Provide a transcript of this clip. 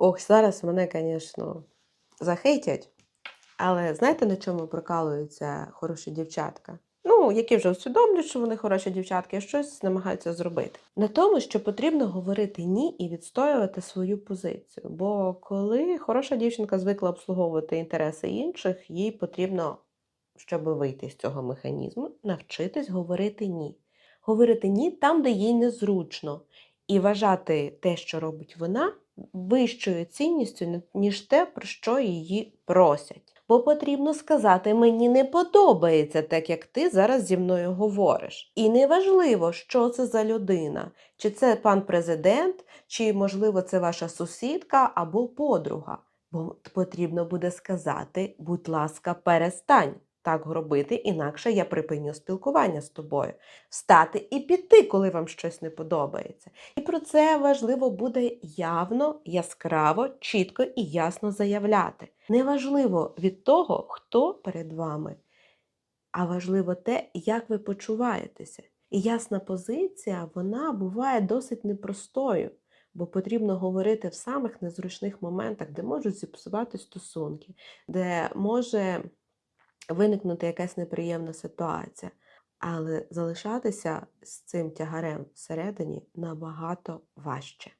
Ох, зараз мене, звісно, захейтять. Але знаєте, на чому прокалуються хороші дівчатка? Ну, які вже усвідомлюють, що вони хороші дівчатки, а щось намагаються зробити. На тому, що потрібно говорити ні і відстоювати свою позицію. Бо коли хороша дівчинка звикла обслуговувати інтереси інших, їй потрібно, щоб вийти з цього механізму, навчитись говорити ні. Говорити ні там, де їй незручно, і вважати те, що робить вона, вищою цінністю, ніж те, про що її просять. Бо потрібно сказати, мені не подобається так, як ти зараз зі мною говориш. І неважливо, що це за людина, чи це пан президент, чи, можливо, це ваша сусідка або подруга. Бо потрібно буде сказати, будь ласка, перестань так робити, інакше я припиню спілкування з тобою. Встати і піти, коли вам щось не подобається. І про це важливо буде явно, яскраво, чітко і ясно заявляти. Неважливо від того, хто перед вами, а важливо те, як ви почуваєтеся. І ясна позиція, вона буває досить непростою, бо потрібно говорити в самих незручних моментах, де можуть зіпсувати стосунки, де може виникнути якась неприємна ситуація. Але залишатися з цим тягарем всередині набагато важче.